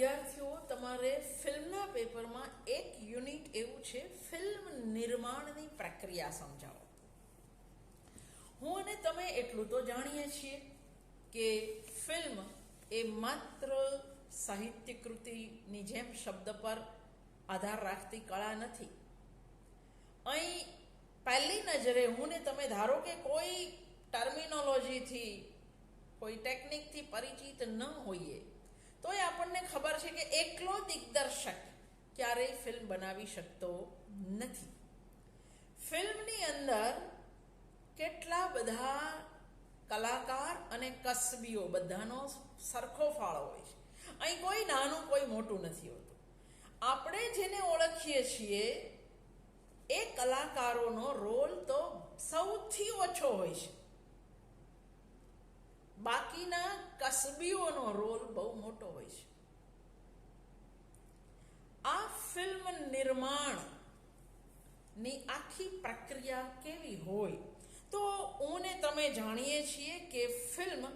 વિદ્યાર્થીઓ, તમારે ફિલ્મના પેપરમાં એક યુનિટ એવું છે, ફિલ્મ નિર્માણની પ્રક્રિયા સમજાવો. હું અને તમે એટલું તો જાણીએ છીએ કે ફિલ્મ એ માત્ર સાહિત્ય કૃતિની જેમ શબ્દ પર આધાર રાખતી કળા નથી. અહીં પહેલી નજરે હું ને તમે, ધારો કે કોઈ ટર્મિનોલોજીથી કોઈ ટેકનિકથી પરિચિત ન હોઈએ તોય આપણને ખબર છે કે એકલો દિગ્દર્શક ક્યારેય ફિલ્મ બનાવી શકતો નથી. ફિલ્મની અંદર કેટલા બધા કલાકાર અને કસબીઓ, બધાનો સરખો ફાળો હોય છે. અહીં કોઈ નાનું, કોઈ મોટું નથી હોતું. આપણે જેને ઓળખીએ છીએ, એ કલાકારોનો રોલ તો સૌથી ઓછો હોય છે. બાકીના કસબીઓનો રોલ બહુ મોટો હોય છે. આ ફિલ્મ નિર્માણની આખી પ્રક્રિયા કેવી હોય? તો હું તમે જાણીએ છીએ કે ફિલ્મ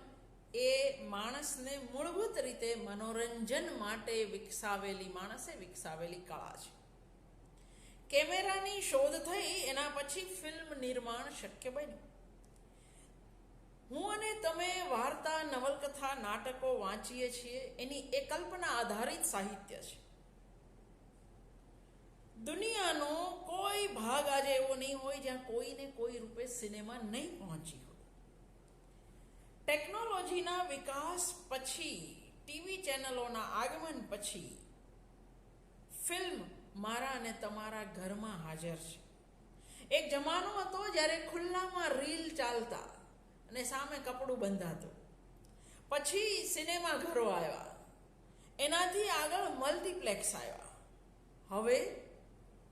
એ માણસને મૂળભૂત રીતે મનોરંજન માટે વિકસાવેલી, માણસે વિકસાવેલી કળા છે. કેમેરાની શોધ થઈ, એના પછી ફિલ્મ નિર્માણ શક્ય બન્યું. હું અને તમે વાર્તા, નવલકથા, નાટકો વાંચીએ છીએ, એની એ કલ્પના આધારિત સાહિત્ય છે. દુનિયાનો કોઈ ભાગ આજે એવો નહીં હોય જ્યાં કોઈને કોઈ રૂપે સિનેમા નહીં પહોંચી હોય. ટેકનોલોજીના વિકાસ પછી, ટીવી ચેનલોના આગમન પછી, ફિલ્મ મારા અને તમારા ઘરમાં હાજર છે. એક જમાનો હતો જ્યારે ખુલ્લામાં રીલ ચાલતા અને સામે કપડું બંધાતું. પછી સિનેમા ઘરો આવ્યા. એનાથી આગળ મલ્ટીપ્લેક્સ આવ્યા. હવે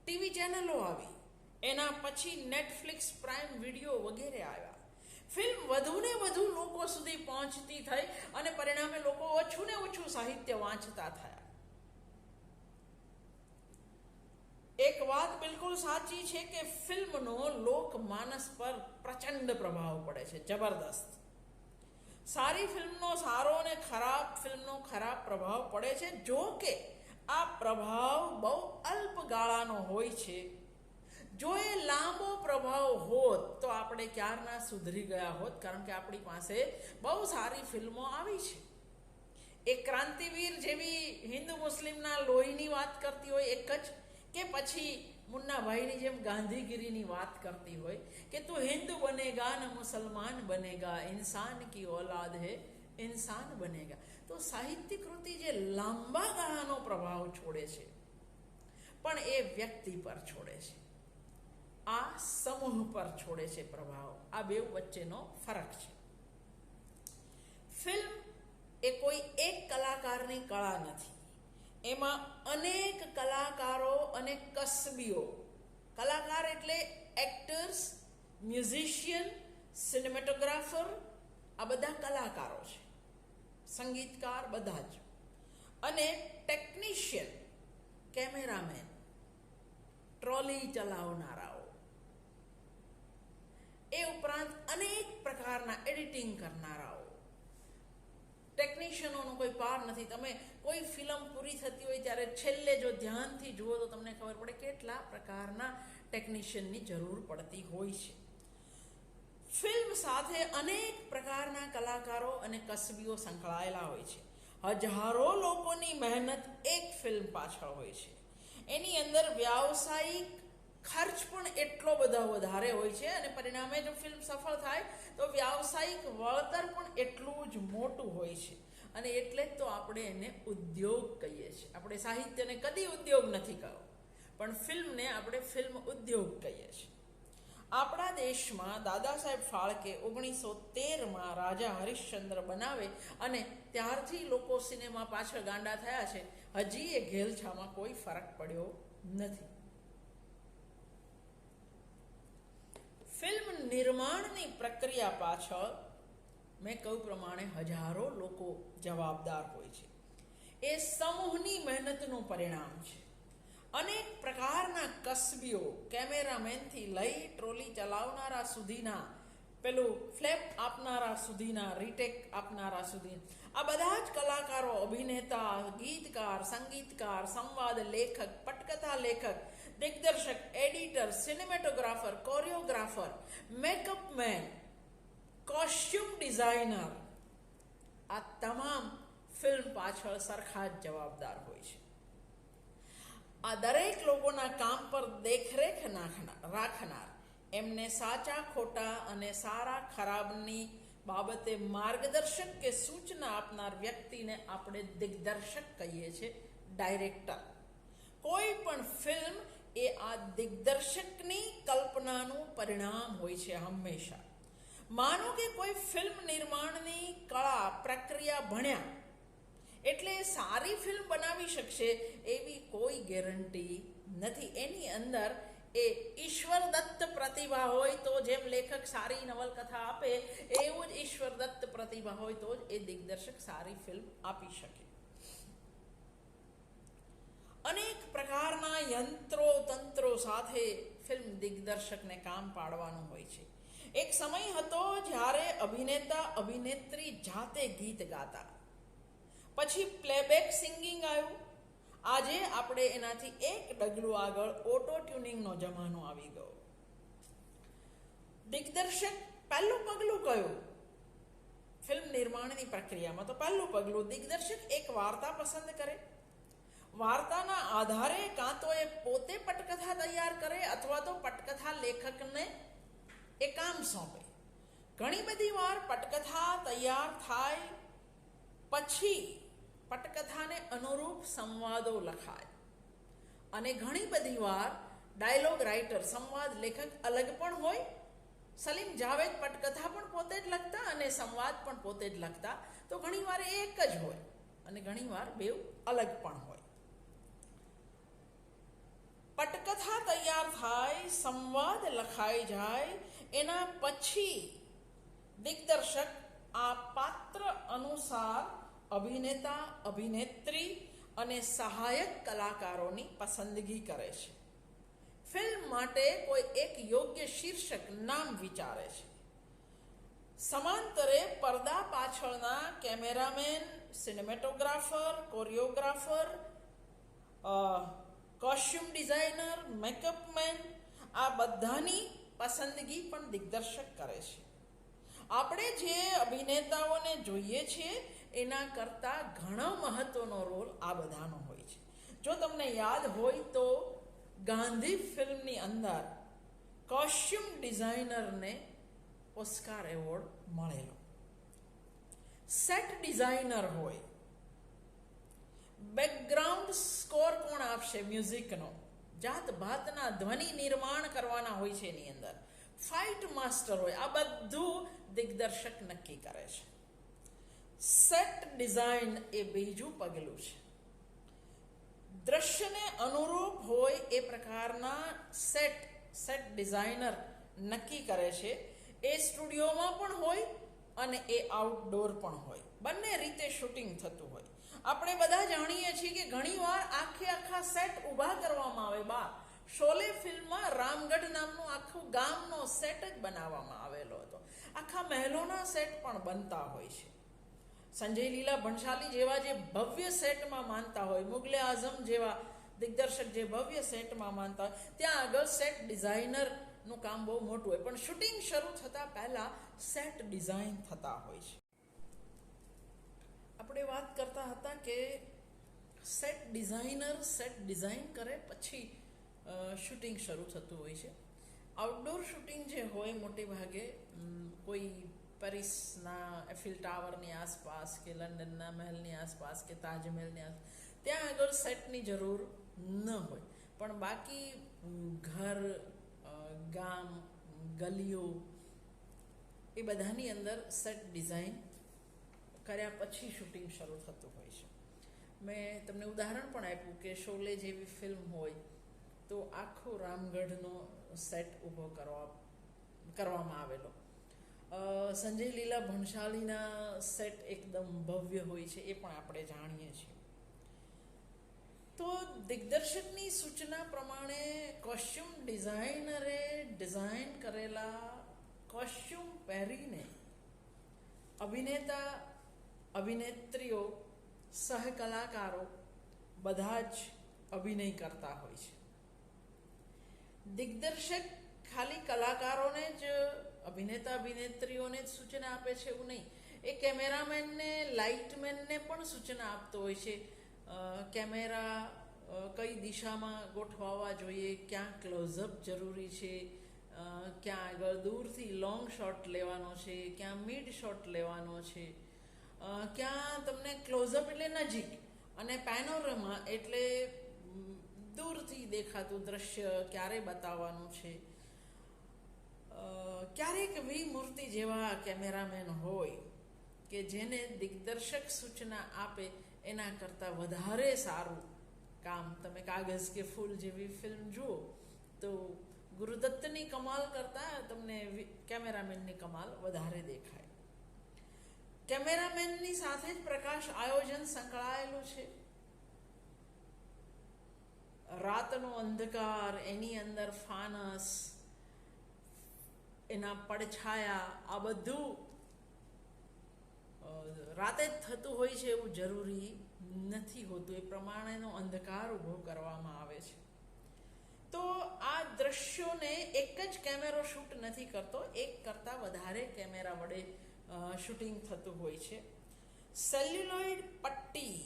ટીવી ચેનલો આવી. એના પછી નેટફ્લિક્સ પ્રાઇમ વીડિયો વગેરે આવ્યા. ફિલ્મ વધુ ને વધુ લોકો સુધી પહોંચતી થઈ અને પરિણામે લોકો ઓછું ને ઓછું સાહિત્ય વાંચતા થયા. એક વાત બિલકુલ સાચી છે કે ફિલ્મનો લોકમાનસ પર પ્રચંડ પ્રભાવ પડે છે, જબરદસ્ત. સારી ફિલ્મનો સારો અને ખરાબ ફિલ્મનો ખરાબ પ્રભાવ પડે છે, જો કે આ પ્રભાવ બહુ અલ્પ ગાળાનો હોય છે. જો એ લાંબો પ્રભાવ હોત તો આપણે ક્યારના સુધરી ગયા હોત? કારણ કે આપણી પાસે બહુ સારી ફિલ્મો આવી છે. એ ક્રાંતિવીર જેવી હિન્દુ મુસ્લિમના લોહીની વાત કરતી હોય, એક જ કે પછી મુન્નાભાઈની જેમ ગાંધીગીરીની વાત કરતી હોય કે તું હિન્દુ બનેગા ને મુસલમાન બનેગા, ઇન્સાન કી ઓલાદ હે, ઇન્સાન બનેગા. તો સાહિત્ય કૃતિ જે લાંબા ગાળાનો પ્રભાવ છોડે છે, પણ એ વ્યક્તિ પર છોડે છે. આ સમૂહ પર છોડે છે પ્રભાવ. આ બે વચ્ચેનો ફરક છે. ફિલ્મ એ કોઈ એક કલાકારની કળા નથી. એમાં અનેક કલાકારો અને કસબીઓ. કલાકાર એટલે એક્ટર્સ મ્યુઝિશિયન સિનેમેટોગ્રાફર આ બધા કલાકારો છે. સંગીતકાર બધા જ. અને ટેકનિશિયન કેમેરામેન ટ્રોલી ચલાવનારાઓ. એ ઉપરાંત અનેક પ્રકારના એડિટિંગ કરનારાઓ. ટેકનિશિયનોનો કોઈ પાર નથી. તમે કોઈ ફિલ્મ પૂરી થતી હોય ત્યારે છેલ્લે જો ધ્યાનથી જુઓ તો તમને ખબર પડે કેટલા પ્રકારના ટેકનિશિયનની જરૂર પડતી હોય છે. ફિલ્મ સાથે અનેક પ્રકારના કલાકારો અને કસબીઓ સંકળાયેલા હોય છે. હજારો લોકોની મહેનત એક ફિલ્મ પાછળ હોય છે. એની અંદર વ્યાવસાયિક ખર્ચ પણ એટલો બધો વધારે હોય છે અને પરિણામે જો ફિલ્મ સફળ થાય, તો વ્યાવસાયિક વળતર પણ એટલું જ મોટું હોય છે. અને એટલે જ તો આપણે એને ઉદ્યોગ કહીએ છીએ. આપણે સાહિત્યને કદી ઉદ્યોગ નથી કહો, પણ ફિલ્મને આપણે ફિલ્મ ઉદ્યોગ કહીએ છીએ. આપણા દેશમાં દાદા સાહેબ ફાળકે ઓગણીસો તેરમાં રાજા હરિશ્ચંદ્ર બનાવે અને ત્યારથી લોકો સિનેમા પાછળ ગાંડા થયા છે. હજી એ ઘેલછામાં કોઈ ફરક પડ્યો નથી. ફિલ્મ નિર્માણની પ્રક્રિયા પાછળ મેં કહ્યું પ્રમાણે હજારો લોકો જવાબદાર હોય છે. એ સમૂહની મહેનતનું પરિણામ છે. અનેક પ્રકારના કસબીઓ કેમેરામેનથી લઈ ટ્રોલી ચલાવનારા સુધીના, પેલું ફ્લેપ આપનારા સુધીના, રીટેક આપનારા સુધી, આ બધા જ કલાકારો, અભિનેતા, ગીતકાર, સંગીતકાર, સંવાદ લેખક, પટકથા લેખક દિગ્દર્શક, editor, cinematographer, choreographer, makeup man costume designer આ તમામ ફિલ્મ પાછળ સરખા જ જવાબદાર હોય છે. આ દરેક લોકોના કામ પર દેખરેખ રાખનાર એમને સાચા, ખોટા અને સારા ખરાબની બાબતે માર્ગદર્શક કે સૂચના આપનાર વ્યક્તિને આપણે દિગ્દર્શક કહીએ છીએ ડાયરેક્ટર. કોઈ પણ ફિલ્મ એ આ દિગ્દર્શકની કલ્પનાનું પરિણામ હોય છે હંમેશા. માનો કે કોઈ ફિલ્મ નિર્માણની કળા, પ્રક્રિયા ભણ્યા, એટલે સારી ફિલ્મ બનાવી શકશે એવી કોઈ ગેરંટી નથી. એની અંદર એ ઈશ્વર દત્ત પ્રતિભા હોય તો જેમ લેખક સારી નવલકથા આપે, એવું જ ઈશ્વર દત્ત પ્રતિભા હોય તો જ એ દિગ્દર્શક સારી ફિલ્મ આપી શકે. અનેક પ્રકારના યંત્રો, તંત્રો સાથે ફિલ્મ દિગ્દર્શકને કામ પાડવાનું હોય છે. એક સમય હતો જ્યારે અભિનેતા, અભિનેત્રી જાતે ગીત ગાતા. પછી પ્લેબેક સિંગિંગ આવ્યું. આજે આપણે એનાથી એક ડગલું આગળ ઓટો ટ્યુનિંગનો જમાનો આવી ગયો. દિગ્દર્શક પહેલું પગલું કયું? ફિલ્મ નિર્માણની પ્રક્રિયામાં તો પહેલું પગલું દિગ્દર્શક એક વાર્તા પસંદ કરે. વાર્તાના આધારે કાં તો એ પોતે પટકથા તૈયાર કરે અથવા તો પટકથા લેખકને એ કામ સોંપે. ઘણી બધી વાર પટકથા તૈયાર થાય પછી પટકથાને અનુરૂપ સંવાદો લખાય. અને ઘણી બધી વાર ડાયલોગ રાઇટર, સંવાદ લેખક અલગ પણ હોય. સલીમ જાવેદ પટકથા પણ પોતે જ લખતા અને સંવાદ પણ પોતે જ લખતા. તો ઘણી વાર એક જ હોય અને ઘણી વાર બેવ અલગ પણ હોય. પટકથા તૈયાર થાય, સંવાદ લખાઈ જાય, એના પછી દિગ્દર્શક આ પાત્ર અનુસાર અભિનેતા, અભિનેત્રી અને સહાયક કલાકારોની પસંદગી કરે છે. ફિલ્મ માટે કોઈ એક યોગ્ય શીર્ષક નામ વિચારે છે. સમાંતરે પડદા પાછળના cameraman, cinematographer, choreographer costume designer makeup man આ બધાની પસંદગી પણ દિગ્દર્શક કરે છે. આપણે જે અભિનેતાઓને જોઈએ છીએ એના કરતાં ઘણો મહત્વનો રોલ આ બધાનો હોય છે. જો તમને યાદ હોય તો ગાંધી ફિલ્મની અંદર કોસ્ટ્યુમ ડિઝાઇનરને ઓસ્કાર એવોર્ડ મળેલો. સેટ ડિઝાઇનર હોય બેકગ્રાઉન્ડ સ્કોર કોણ આપશે મ્યુઝિકનો? જાત ભાતના ધ્વનિ નિર્માણ કરવાના હોય છે એની અંદર. ફાઇટ માસ્ટર હોય. આ બધું દિગ્દર્શક નક્કી કરે છે. સેટ ડિઝાઇન એ બીજું પગલું છે. દ્રશ્યને અનુરૂપ હોય એ પ્રકારના સેટ સેટ ડિઝાઇનર નક્કી કરે છે. એ સ્ટુડિયોમાં પણ હોય અને એ આઉટડોર પણ હોય. બંને રીતે શૂટિંગ થતું આપણે બધા જાણીએ છીએ કે ઘણીવાર આખે આખા સેટ ઊભા કરવામાં આવે. બા, શોલે ફિલ્મમાં રામગઢ નામનું આખું ગામનો સેટ જ બનાવવામાં આવેલો હતો. આખા મહેલોના સેટ પણ બનતા હોય છે. સંજય લીલા ભણશાલી જેવા જે ભવ્ય સેટમાં માનતા હોય, મુગલે આઝમ જેવા દિગ્દર્શક જે ભવ્ય સેટમાં માનતા હોય, ત્યાં આગળ સેટ ડિઝાઇનરનું કામ બહુ મોટું હોય. પણ શૂટિંગ શરૂ થતાં પહેલાં સેટ ડિઝાઇન થતા હોય છે. આપણે વાત કરતા હતા કે સેટ ડિઝાઇનર સેટ ડિઝાઇન કરે પછી શૂટિંગ શરૂ થતું હોય છે. આઉટડોર શૂટિંગ જે હોય મોટે ભાગે કોઈ પેરિસના એફિલ ટાવરની આસપાસ કે લંડનના મહેલની આસપાસ કે તાજમહેલની આસપાસ ત્યાં આગળ સેટની જરૂર ન હોય. પણ બાકી ઘર ગામ, ગલીઓ, એ બધાની અંદર સેટ ડિઝાઇન કર્યા પછી શૂટિંગ શરૂ થતું હોય છે. મેં તમને ઉદાહરણ પણ આપ્યું કે શોલે જેવી ફિલ્મ હોય તો આખો રામગઢનો સેટ ઊભો કરવા, કરવામાં આવેલો. સંજય લીલા ભણશાલીના સેટ એકદમ ભવ્ય હોય છે એ પણ આપણે જાણીએ છીએ. તો દિગ્દર્શકની સૂચના પ્રમાણે કોસ્ટ્યુમ ડિઝાઇનરે ડિઝાઇન કરેલા કોસ્ચ્યુમ પહેરીને અભિનેતા અભિનેત્રીઓ, સહકલાકારો બધા જ અભિનય કરતા હોય છે. દિગ્દર્શક ખાલી કલાકારોને જ, અભિનેતા અભિનેત્રીઓને જ સૂચના આપે છે એવું નહીં. એ કેમેરામેનને, લાઇટમેનને પણ સૂચના આપતો હોય છે. કેમેરા કઈ દિશામાં ગોઠવાવા જોઈએ, ક્યાં ક્લોઝઅપ જરૂરી છે ક્યાં આગળ દૂરથી લોંગ શોટ લેવાનો છે, ક્યાં મિડ શોટ લેવાનો છે ક્યાં તમને ક્લોઝઅપ એટલે નજીક અને પેનોરમા એટલે દૂરથી દેખાતું દ્રશ્ય ક્યારે બતાવવાનું છે? ક્યારેક વી મૂર્તિ જેવા કેમેરામેન હોય કે જેને દિગ્દર્શક સૂચના આપે એના કરતાં વધારે સારું. કામ તમે કાગઝ કે ફૂલ જેવી ફિલ્મ જુઓ તો ગુરુદત્તની કમાલ કરતાં તમને કેમેરામેનની કમાલ વધારે દેખાય. કેમેરામેનની સાથે જ પ્રકાશ આયોજન સંકળાયેલું છે. રાતનો અંધકાર, એની અંદર ફાનસ, એના પડછાયા, આ બધું રાતે જ થતું હોય છે એવું જરૂરી નથી હોતું. એ પ્રમાણેનો અંધકાર ઊભો કરવામાં આવે છે. તો આ દ્રશ્યોને એક જ કેમેરો શૂટ નથી કરતો, એક કરતાં વધારે કેમેરા વડે શૂટિંગ થતું હોય છે. સેલ્યુલોઇડ પટ્ટી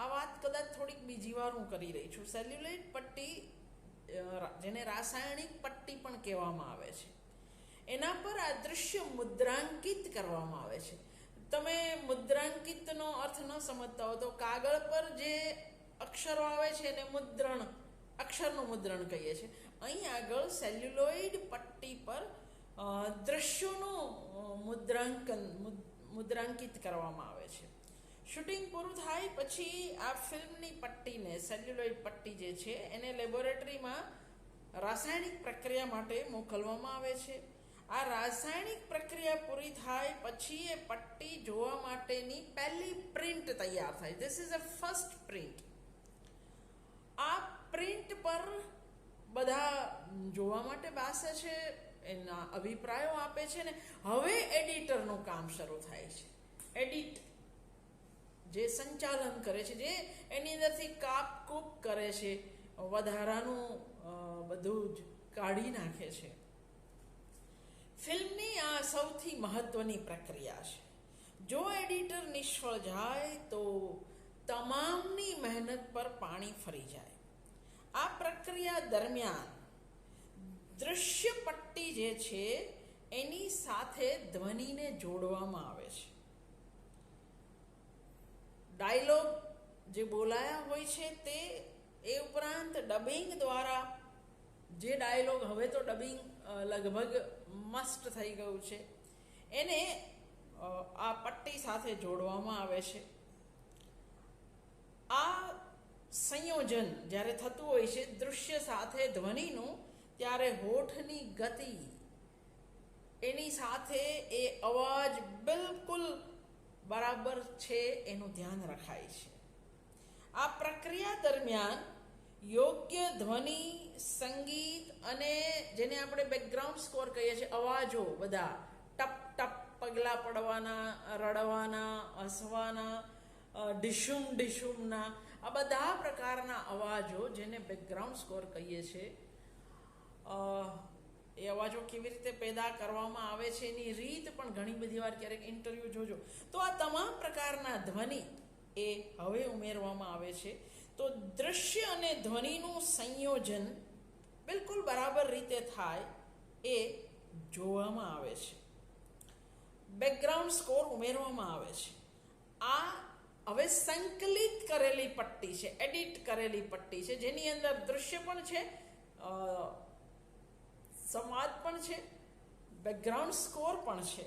આ વાત કદાચ થોડીક બીજી વાર હું કરી રહી છું. સેલ્યુલોઇડ પટ્ટી જેને રાસાયણિક પટ્ટી પણ કહેવામાં આવે છે. એના પર આ દૃશ્ય મુદ્રાંકિત કરવામાં આવે છે. તમે મુદ્રાંકિતનો અર્થ ન સમજતા હો તો કાગળ પર જે અક્ષરો આવે છે એને મુદ્રણ, અક્ષરનું મુદ્રણ કહીએ છીએ અહીં આગળ સેલ્યુલોઇડ પટ્ટી પર દ્રશ્યોનું મુદ્રાંકન મુદ્રાંકિત કરવામાં આવે છે. શૂટિંગ પૂરું થાય પછી આ ફિલ્મની પટ્ટીને, સેલ્યુલોઇડ પટ્ટી જે છે, એને લેબોરેટરીમાં રાસાયણિક પ્રક્રિયા માટે મોકલવામાં આવે છે. આ રાસાયણિક પ્રક્રિયા પૂરી થાય પછી એ પટ્ટી જોવા માટેની પહેલી પ્રિન્ટ તૈયાર થાય. This is a first print આ પ્રિન્ટ પર બધા જોવા માટે બેસે છે. એના અભિપ્રાયો આપે છે ને, હવે એડિટરનું કામ શરૂ થાય છે. એડિટ જે સંચાલન કરે છે, જે એની અંદરથી કાપ કૂપ કરે છે, વધારાનું બધું જ કાઢી નાખે છે. ફિલ્મની આ સૌથી મહત્વની પ્રક્રિયા છે. જો એડિટર નિષ્ફળ જાય તો તમામની મહેનત પર પાણી ફરી જાય. આ પ્રક્રિયા દરમિયાન દૃશ્ય પટ્ટી જે છે, એની સાથે ધ્વનિને જોડવામાં આવે છે. ડાયલોગ જે બોલાયા હોય છે તે એ ઉપરાંત ડબિંગ દ્વારા જે ડાયલોગ હવે તો ડબિંગ લગભગ મસ્ટ થઈ ગયું છે, એને આ પટ્ટી સાથે જોડવામાં આવે છે. આ સંયોજન જ્યારે થતું હોય છે દૃશ્ય સાથે ધ્વનિનું ત્યારે હોઠની ગતિ એની સાથે એ અવાજ બિલકુલ બરાબર છે એનું ધ્યાન રખાય છે. આ પ્રક્રિયા દરમિયાન યોગ્ય ધ્વનિ, સંગીત અને જેને આપણે બેકગ્રાઉન્ડ સ્કોર કહીએ છીએ, અવાજો બધા ટપ ટપ, પગલાં પડવાના, રડવાના, હસવાના ઢીશુમ ડિશુમ ડિશુમના આ બધા પ્રકારના અવાજો જેને બેકગ્રાઉન્ડ સ્કોર કહીએ છીએ એ અવાજો કેવી રીતે પેદા કરવામાં આવે છે એની રીત પણ ઘણી બધી વાર ક્યારેક ઇન્ટરવ્યૂ જોજો. તો આ તમામ પ્રકારના ધ્વનિ એ હવે ઉમેરવામાં આવે છે. તો દૃશ્ય અને ધ્વનિનું સંયોજન બિલકુલ બરાબર રીતે થાય એ જોવામાં આવે છે. બેકગ્રાઉન્ડ સ્કોર ઉમેરવામાં આવે છે. આ હવે સંકલિત કરેલી પટ્ટી છે એડિટ કરેલી પટ્ટી છે, જેની અંદર દૃશ્ય પણ છે સંવાદ પણ છે બેકગ્રાઉન્ડ સ્કોર પણ છે.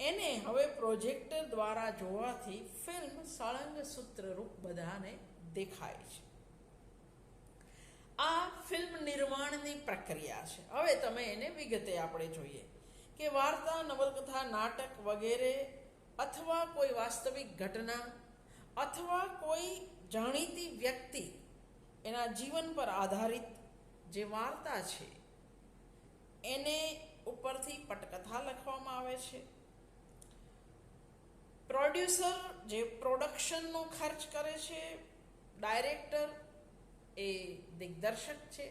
એને હવે પ્રોજેક્ટર દ્વારા જોવાથી ફિલ્મ સળંગ સૂત્રરૂપ બધાને દેખાય છે. આ ફિલ્મ નિર્માણની પ્રક્રિયા છે. હવે તમે એને વિગતે આપણે જોઈએ કે વાર્તા, નવલકથા, નાટક વગેરે અથવા કોઈ વાસ્તવિક ઘટના અથવા કોઈ જાણીતી વ્યક્તિ એના જીવન પર આધારિત જે વાર્તા છે એને ઉપરથી પટકથા લખવામાં આવે છે. પ્રોડ્યુસર જે પ્રોડક્શનનો ખર્ચ કરે છે, ડાયરેક્ટર એ દિગ્દર્શક છે.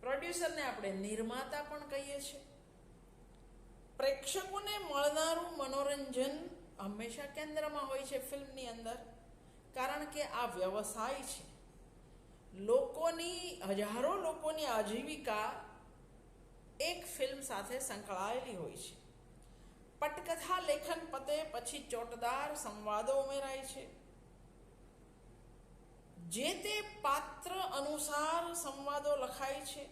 પ્રોડ્યુસરને આપણે નિર્માતા પણ કહીએ છીએ પ્રેક્ષકોને મળનારું મનોરંજન હંમેશા કેન્દ્રમાં હોય છે ફિલ્મની અંદર, કારણ કે આ વ્યવસાય છે. લોકોની, હજારો લોકોની આજીવિકા એક ફિલ્મ સાથે સંકળાયેલી હોય છે. પટકથા લેખન પતે પછી ચોટદાર સંવાદો ઉમેરાય છે. જે તે પાત્ર અનુસાર સંવાદો લખાય છે,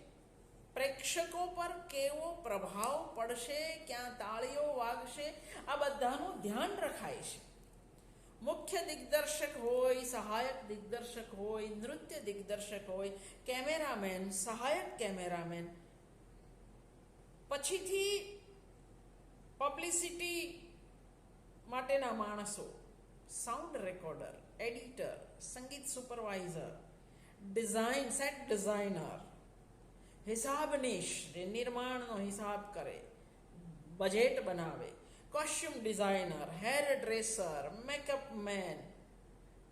પ્રેક્ષકો પર કેવો પ્રભાવ પડશે, ક્યાં તાળીઓ વાગશે, આ બધાનું ધ્યાન રખાય છે. મુખ્ય દિગ્દર્શક હોય, સહાયક દિગ્દર્શક હોય, નૃત્ય દિગ્દર્શક હોય, કેમેરામેન, સહાયક કેમેરામેન પછીથી પબ્લિસિટી માટેના માણસો સાઉન્ડ રેકોર્ડર એડિટર સંગીત સુપરવાઇઝર ડિઝાઇન સેટ ડિઝાઇનર હિસાબનીશ નિર્માણનો હિસાબ કરે બજેટ બનાવે costume designer hairdresser makeup man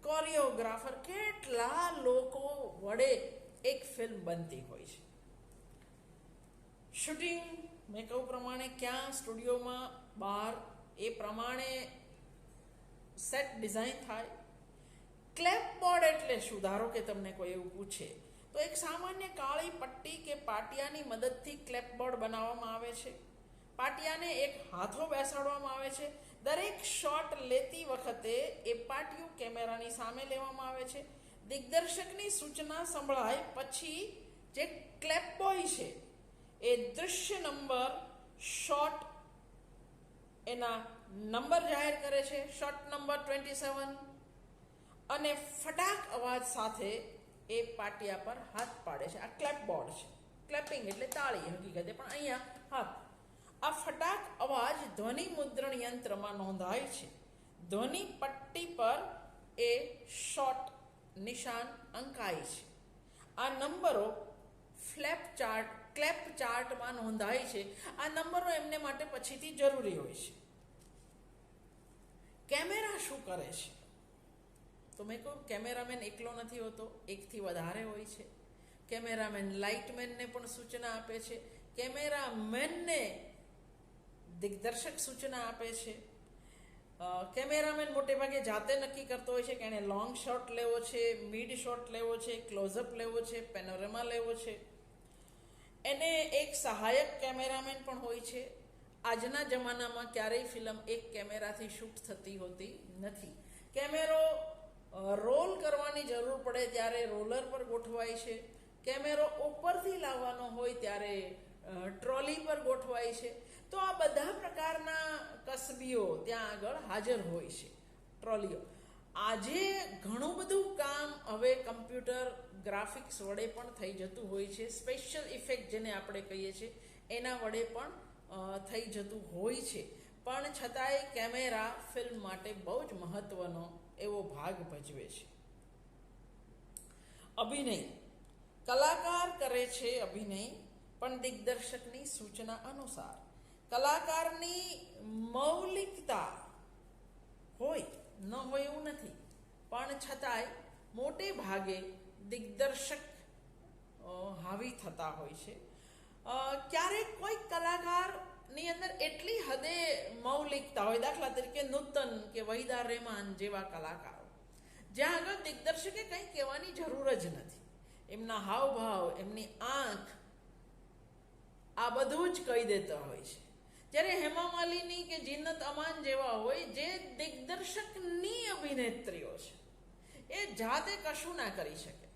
choreographer કેટલા લોકો વડે એક ફિલ્મ બનતી હોય છે. શૂટિંગ મેં કહું પ્રમાણે ક્યાં સ્ટુડિયોમાં બહાર એ પ્રમાણે સેટ ડિઝાઇન થાય. ક્લેપબોર્ડ એટલે શું? ધારો કે તમને કોઈ એવું પૂછે. તો એક સામાન્ય કાળી પટ્ટી કે પાટિયાની મદદથી ક્લેપબોર્ડ બનાવવામાં આવે છે. પાટિયાને એક હાથો બેસાડવામાં આવે છે. દરેક શોટ લેતી વખતે એ પાટિયું કેમેરાની સામે લેવામાં આવે છે. દિગ્દર્શકની સૂચના સંભળાય પછી જે ક્લેપબોય છે એ દૃશ્ય નંબર શોર્ટ એના નંબર જાહેર કરે છે. શોટ નંબર ટ્વેન્ટી સેવન અને ફટાક અવાજ સાથે એ પાટિયા પર હાથ પાડે છે. આ ક્લેપબોર્ડ છે. ક્લેપિંગ એટલે તાળી હકીકતે. પણ અહીંયા હાથ આ ફટાક અવાજ ધ્વનિ મુદ્રણ યંત્રમાં નોંધાય છે. ધ્વનિ પટ્ટી પર એ શોર્ટ નિશાન અંકાય છે. આ નંબરો ફ્લેપ ચાર્ટ ક્લેપ ચાર્ટમાં નોંધાય છે. આ નંબરો એમને માટે પછીથી જરૂરી હોય છે. કેમેરા શું કરે છે? તો મેં કહું કેમેરામેન એકલો નથી હોતો, એકથી વધારે હોય છે. કેમેરામેન લાઇટમેનને પણ સૂચના આપે છે. કેમેરામેનને દિગ્દર્શક સૂચના આપે છે. કેમેરામેન મોટે ભાગે જાતે નક્કી કરતો હોય છે કે એણે લોંગ શોટ લેવો છે મિડ શોટ લેવો છે ક્લોઝઅપ લેવો છે પેનોરેમા લેવો છે. એને એક સહાયક કેમેરામેન પણ હોય છે. આજના જમાનામાં ક્યારેય ફિલ્મ એક કેમેરાથી શૂટ થતી હોતી નથી. કેમેરો રોલ કરવાની જરૂર પડે ત્યારે રોલર પર ગોઠવાય છે. કેમેરો ઉપરથી લાવવાનો હોય ત્યારે ટ્રોલી પર ગોઠવાય છે. તો આ બધા પ્રકારના કસબીઓ ત્યાં આગળ હાજર હોય છે. ટ્રોલીઓ. આજે ઘણું બધું કામ હવે કમ્પ્યુટર ગ્રાફિક્સ વડે પણ થઈ જતું હોય છે. સ્પેશિયલ ઇફેક્ટ જેને આપણે કહીએ છીએ, એના વડે પણ થઈ જતું હોય છે. પણ છતાંય કેમેરા ફિલ્મ માટે બહુ જ મહત્વનો એવો ભાગ ભજવે છે. અભિનય. કલાકાર કરે છે અભિનય, પણ દિગ્દર્શકની સૂચના અનુસાર. કલાકારની મૌલિકતા હોય ન હોય એવું નથી પણ છતાંય મોટે ભાગે દિગ્દર્શક હાવી થતા હોય છે. ક્યારેક કોઈ કલાકારની અંદર એટલી હદે મૌલિકતા હોય, દાખલા તરીકે નૂતન કે વહીદા રહેમાન જેવા કલાકારો, જ્યાં આગળ દિગ્દર્શકે કંઈ કહેવાની જરૂર જ નથી. એમના હાવભાવ, એમની આંખ આ બધું જ કહી દેતા હોય છે. જ્યારે હેમા માલિની કે જીનત અમાન જેવા હોય, જે દિગ્દર્શકની અભિનેત્રીઓ છે. એ જાતે કશું ના કરી શકે.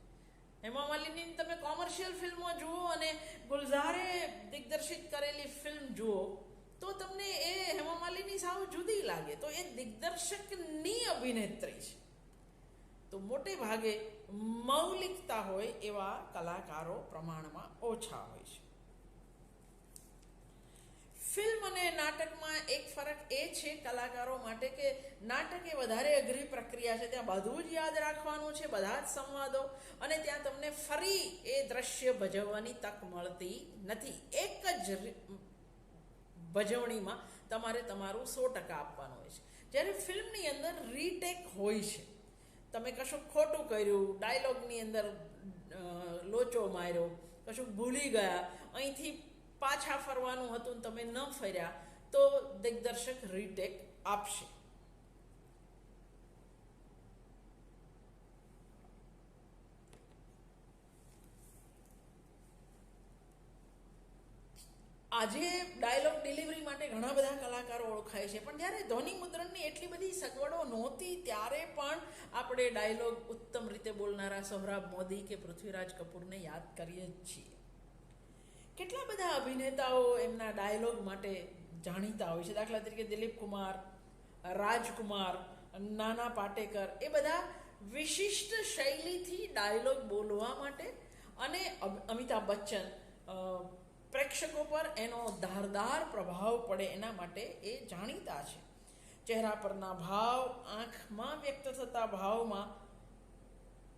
હેમા માલિની તમે કોમર્શિયલ ફિલ્મો જુઓ અને ગુલઝારે દિગ્દર્શિત કરેલી ફિલ્મ જુઓ, તો તમને એ હેમા માલિની સાવ જુદી લાગે. તો એ દિગ્દર્શકની અભિનેત્રી છે. તો મોટે ભાગે મૌલિકતા હોય એવા કલાકારો પ્રમાણમાં ઓછા હોય છે. ફિલ્મ અને નાટકમાં એક ફરક એ છે કલાકારો માટે કે નાટક એ વધારે અઘરી પ્રક્રિયા છે. ત્યાં બધું જ યાદ રાખવાનું છે, બધા જ સંવાદો. અને ત્યાં તમને ફરી એ દ્રશ્ય ભજવવાની તક મળતી નથી. એક જ ભજવણીમાં તમારે તમારું સો ટકા આપવાનું હોય છે. જ્યારે ફિલ્મની અંદર રીટેક હોય છે. તમે કશું ખોટું કર્યું, ડાયલોગની અંદર લોચો માર્યો કશું ભૂલી ગયા, અહીંથી પાછા ફરવાનું હતું તમે ન ફર્યા, તો દિગ્દર્શક રીટેક આપશે. આજે ડાયલોગ ડિલિવરી માટે ઘણા બધા કલાકારો ઓળખાય છે, પણ જ્યારે ધ્વનિ મુદ્રણની એટલી બધી સગવડો નહોતી, ત્યારે પણ આપણે ડાયલોગ ઉત્તમ રીતે બોલનારા સોહરાબ મોદી કે પૃથ્વીરાજ કપૂરને યાદ કરીએ જ છીએ. કેટલા બધા અભિનેતાઓ એમના ડાયલોગ માટે જાણીતા હોય છે? દાખલા તરીકે દિલીપ કુમાર, રાજકુમાર, નાના પાટેકર, એ બધા વિશિષ્ટ શૈલીથી ડાયલોગ બોલવા માટે અને અમિતાભ બચ્ચન પ્રેક્ષકો પર એનો ધારદાર પ્રભાવ પડે એના માટે એ જાણીતા છે. ચહેરા પરના ભાવ, આંખમાં વ્યક્ત થતા ભાવમાં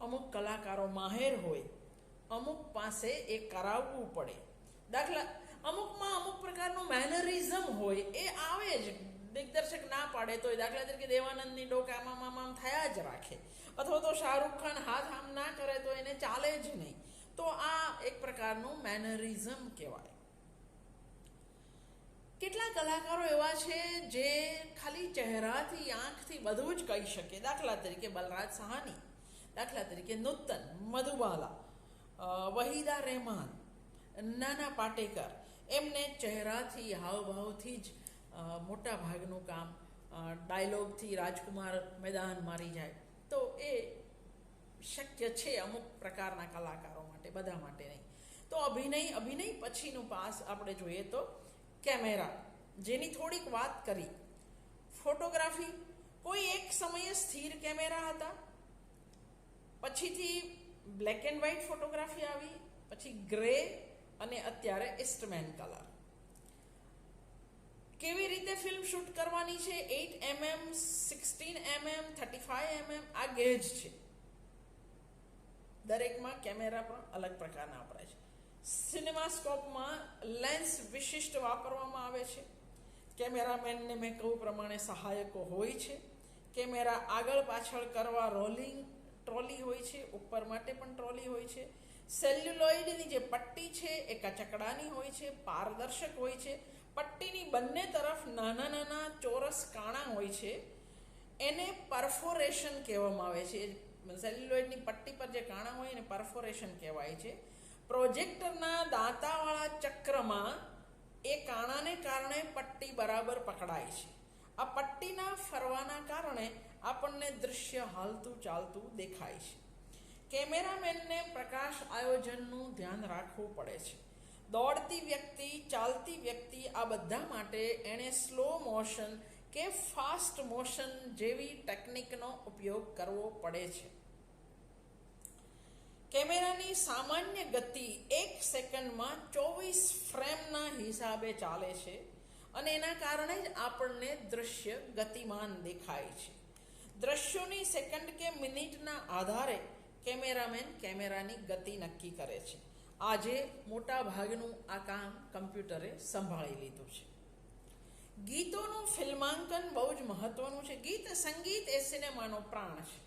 અમુક કલાકારો માહેર હોય, અમુક પાસે એ કરાવવું પડે. દાખલા, અમુકમાં અમુક પ્રકારનું મેનરિઝમ હોય, એ આવે જ. દિગ્દર્શક ના પાડે તોય દાખલા તરીકે દેવાનંદની ડોક આમામ આમ આમ થયા જ રાખે. અથવા તો શાહરૂખ ખાન હાથ આમ ના કરે તો એને ચાલે જ નહીં. તો આ એક પ્રકારનું મેનરિઝમ કહેવાય. કેટલા કલાકારો એવા છે જે ખાલી ચહેરાથી, આંખથી બધું જ કહી શકે? દાખલા તરીકે બલરાજ સહાની, દાખલા તરીકે નૂતન, મધુબાલા વહીદા રહેમાન નાના પાટેકર. એમને ચહેરાથી, હાવભાવથી જ મોટા ભાગનું કામ ડાયલોગથી રાજકુમાર મેદાન મારી જાય. તો એ શક્ય છે અમુક પ્રકારના કલાકારો માટે, બધા માટે નહીં. તો અભિનય અભિનય પછીનું પાસ આપણે જોઈએ તો કેમેરા. જેની થોડીક વાત કરી. ફોટોગ્રાફી. કોઈ એક સમયે સ્થિર કેમેરા હતા. પછીથી બ્લેક એન્ડ વ્હાઇટ ફોટોગ્રાફી આવી. પછી ગ્રે અને અત્યારે ઇસ્ટમેન કલર. કેવી રીતે ફિલ્મ શૂટ કરવાની છે? Eight MM sixteen MM thirty five MM આ ગેજ છે. દરેકમાં કેમેરા પણ અલગ પ્રકારના વપરાય છે. સિનેમાસ્કોપમાં લેન્સ વિશિષ્ટ વાપરવામાં આવે છે. કેમેરામેનને મેં કહું પ્રમાણે સહાયકો હોય છે. કેમેરા આગળ પાછળ કરવા રોલિંગ ટ્રોલી હોય છે. ઉપર માટે પણ ટ્રોલી હોય છે. સેલ્યુલોઇડની જે પટ્ટી છે એ કચકડાની હોય છે, પારદર્શક હોય છે. પટ્ટીની બંને તરફ નાના નાના ચોરસ કાણા હોય છે. એને પરફોરેશન કહેવામાં આવે છે. સેલ્યુલોઇડની પટ્ટી પર જે કાણા હોય એને પરફોરેશન કહેવાય છે. પ્રોજેક્ટરના દાંતાવાળા ચક્રમાં એ કાણાને કારણે પટ્ટી બરાબર પકડાય છે. આ પટ્ટીના ફરવાના કારણે આપણને દૃશ્ય હાલતું ચાલતું દેખાય છે. કેમેરામેનને પ્રકાશ આયોજનનું ધ્યાન રાખવું પડે છે. દોડતી વ્યક્તિ, ચાલતી વ્યક્તિ આ બધા માટે એણે સ્લો મોશન કે ફાસ્ટ મોશન જેવી ટેકનિકનો ઉપયોગ કરવો પડે છે. કેમેરાની સામાન્ય ગતિ એક સેકન્ડમાં ચોવીસ ફ્રેમના હિસાબે ચાલે છે અને એના કારણે જ આપણને દૃશ્ય ગતિમાન દેખાય છે. દ્રશ્યોની સેકન્ડ કે મિનિટના આધારે કેમેરામેન કેમેરાની ગતિ નક્કી કરે છે. આજે મોટા ભાગનું આ કામ કમ્પ્યુટરે સંભાળી લીધું છે. ગીતોનું ફિલ્માંકન બહુ જ મહત્વનું છે. ગીત સંગીત એ સિનેમાનો પ્રાણ છે.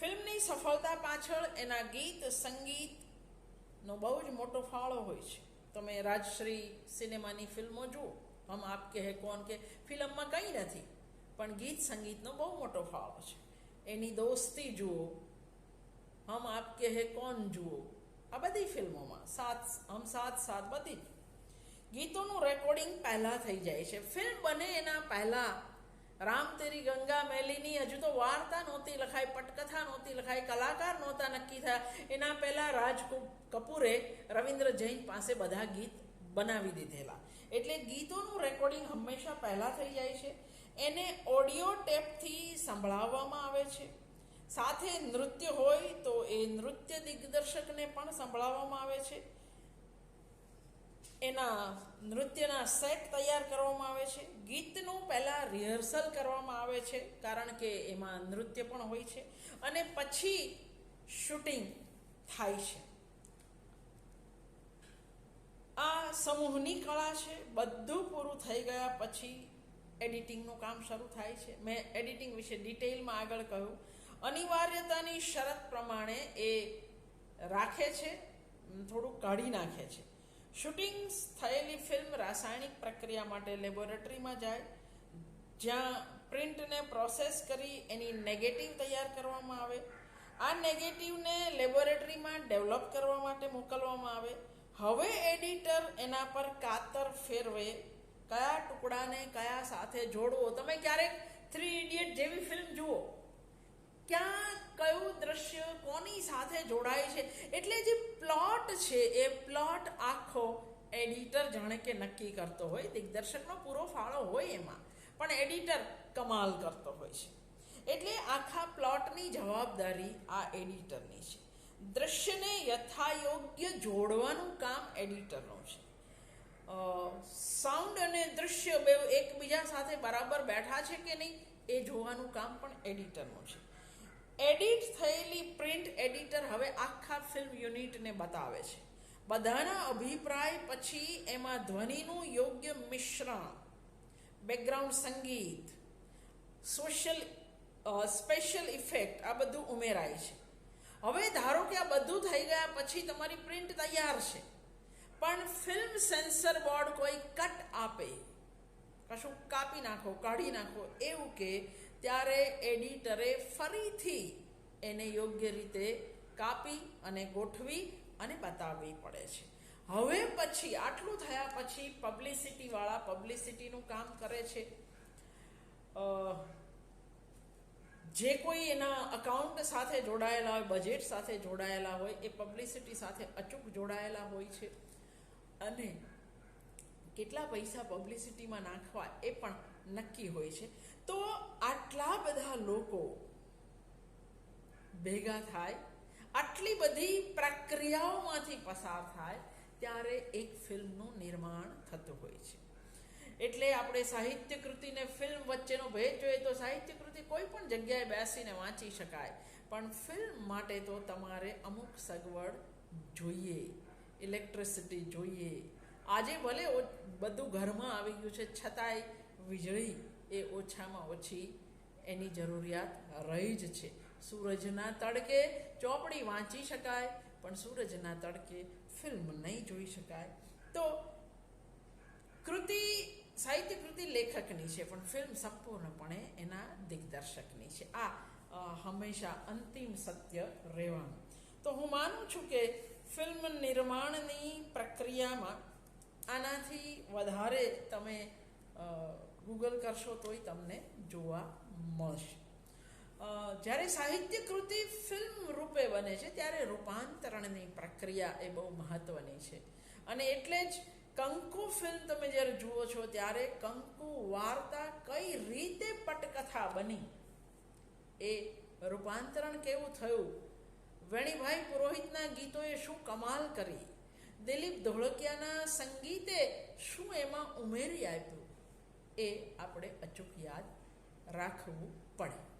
ફિલ્મની સફળતા પાછળ એના ગીત સંગીતનો બહુ જ મોટો ફાળો હોય છે. તમે રાજશ્રી સિનેમાની ફિલ્મો જુઓ. હમ આપ કે હે કોણ કે ફિલ્મમાં કંઈ નથી, પણ ગીત સંગીતનો બહુ મોટો ફાળો છે. એની દોસ્તી જુઓ. હમ આપ કે હે કોણ જુઓ આ બધી ફિલ્મોમાં સાત હમ સાત સાત બધી ગીતોનું રેકોર્ડિંગ પહેલાં થઈ જાય છે ફિલ્મ બને એના પહેલાં રામ તેરી ગંગા મેલીની હજુ તો વાર્તા નહોતી લખાઈ પટકથા નહોતી લખાઈ કલાકાર નહોતા નક્કી થયા એના પહેલાં રાજ કપૂરે રવિન્દ્ર જૈન પાસે બધા ગીત બનાવી દીધેલા એટલે ગીતોનું રેકોર્ડિંગ હંમેશા પહેલાં થઈ જાય છે એને ઓડિયો ટેપથી સંભળાવવામાં આવે છે। સાથે નૃત્ય હોય તો એ નૃત્ય દિગ્દર્શકને પણ સંભળાવવામાં આવે છે. એના નૃત્યના સેટ તૈયાર કરવામાં આવે છે. ગીતનું પહેલાં રિહર્સલ કરવામાં આવે છે, કારણ કે એમાં નૃત્ય પણ હોય છે અને પછી શૂટિંગ થાય છે. આ સમૂહની કળા છે, બધું પૂરું થઈ ગયા પછી એડિટિંગનું કામ શરૂ થાય છે. મેં એડિટિંગ વિશે ડિટેલમાં આગળ કહ્યું. અનિવાર્યતાની શરત પ્રમાણે એ રાખે છે થોડું કાઢી નાખે છે. શૂટિંગ થયેલી ફિલ્મ રાસાયણિક પ્રક્રિયા માટે લેબોરેટરીમાં જાય, જ્યાં પ્રિન્ટને પ્રોસેસ કરી એની નેગેટિવ તૈયાર કરવામાં આવે. આ નેગેટિવને લેબોરેટરીમાં ડેવલપ કરવા માટે મોકલવામાં આવે. હવે એડિટર એના પર કાતર ફેરવે, કયા ટુકડાને કયા સાથે જોડવો. તમે ક્યારેક થ્રી ઇડિયટ જેવી ફિલ્મ જુઓ. ક્યાં, કયું દ્રશ્ય, કોની સાથે જોડાય છે? એટલે જે પ્લોટ છે, એ પ્લોટ આખો એડિટર જાણે કે નક્કી કરતો હોય. દિગ્દર્શકનો પૂરો ફાળો હોય એમાં. પણ એડિટર કમાલ કરતો હોય છે. એટલે આખા પ્લોટની જવાબદારી આ એડિટરની છે. દ્રશ્યને યથાયોગ્ય જોડવાનું કામ એડિટરનું છે. સાઉન્ડ અને દૃશ્ય બે એકબીજા સાથે બરાબર બેઠા છે કે નહીં, એ જોવાનું કામ પણ એડિટરનું છે. એડિટ થયેલી પ્રિન્ટ એડિટર હવે આખા ફિલ્મ યુનિટને બતાવે છે. બધાના અભિપ્રાય પછી એમાં ધ્વનિનું યોગ્ય મિશ્રણ બેકગ્રાઉન્ડ સંગીત સોશિયલ સ્પેશિયલ ઇફેક્ટ આ બધું ઉમેરાય છે. હવે ધારો કે આ બધું થઈ ગયા પછી તમારી પ્રિન્ટ તૈયાર છે. પણ ફિલ્મ સેન્સર બોર્ડ કોઈ કટ આપે. કશું કાપી નાખો, કાઢી નાખો, એવું કે ત્યારે એડિટરે ફરીથી એને યોગ્ય રીતે કાપી અને ગોઠવી અને બતાવવી પડે છે. હવે પછી, આટલું થયા પછી પબ્લિસિટીવાળા પબ્લિસિટીનું કામ કરે છે. જે કોઈ એના અકાઉન્ટ સાથે જોડાયેલા હોય બજેટ સાથે જોડાયેલા હોય, એ પબ્લિસિટી સાથે અચૂક જોડાયેલા હોય છે. અને કેટલા પૈસા પબ્લિસિટીમાં નાખવા એ પણ નક્કી હોય છે. તો આટલા બધા લોકો ભેગા થાય, આટલી બધી પ્રક્રિયાઓમાંથી પસાર થાય, ત્યારે એક ફિલ્મનું નિર્માણ થતું હોય છે. એટલે આપણે સાહિત્ય કૃતિને ફિલ્મ વચ્ચેનો ભેદ જોઈએ તો સાહિત્ય કૃતિ કોઈ પણ જગ્યાએ બેસીને વાંચી શકાય, પણ ફિલ્મ માટે તો તમારે અમુક સગવડ જોઈએ, ઇલેક્ટ્રિસિટી જોઈએ. આજે ભલે બધું ઘરમાં આવી ગયું છે, છતાંય વીજળી એ ઓછામાં ઓછી એની જરૂરિયાત રહી જ છે. સૂરજના તડકે ચોપડી વાંચી શકાય, પણ સૂરજના તડકે ફિલ્મ નહીં જોઈ શકાય. તો કૃતિ, સાહિત્ય કૃતિ લેખકની છે, પણ ફિલ્મ સંપૂર્ણપણે એના દિગ્દર્શકની છે. આ હંમેશા અંતિમ સત્ય રહેવાનું. તો હું માનું છું કે ફિલ્મ નિર્માણની પ્રક્રિયામાં આનાથી વધારે તમે ગૂગલ કરશો તોય તમને જોવા મળશે. જ્યારે સાહિત્ય કૃતિ ફિલ્મ રૂપે બને છે, ત્યારે રૂપાંતરણની પ્રક્રિયા એ બહુ મહત્ત્વની છે. અને એટલે જ કંકુ ફિલ્મ તમે જ્યારે જુઓ છો, ત્યારે કંકુ વાર્તા કઈ રીતે પટકથા બની એ રૂપાંતરણ કેવું થયું? વેણીભાઈ પુરોહિતના ગીતોએ શું કમાલ કરી? દિલીપ ધોળકિયાના સંગીતે શું એમાં ઉમેરી આપ્યું? એ આપણે અચૂક યાદ રાખવું પડે.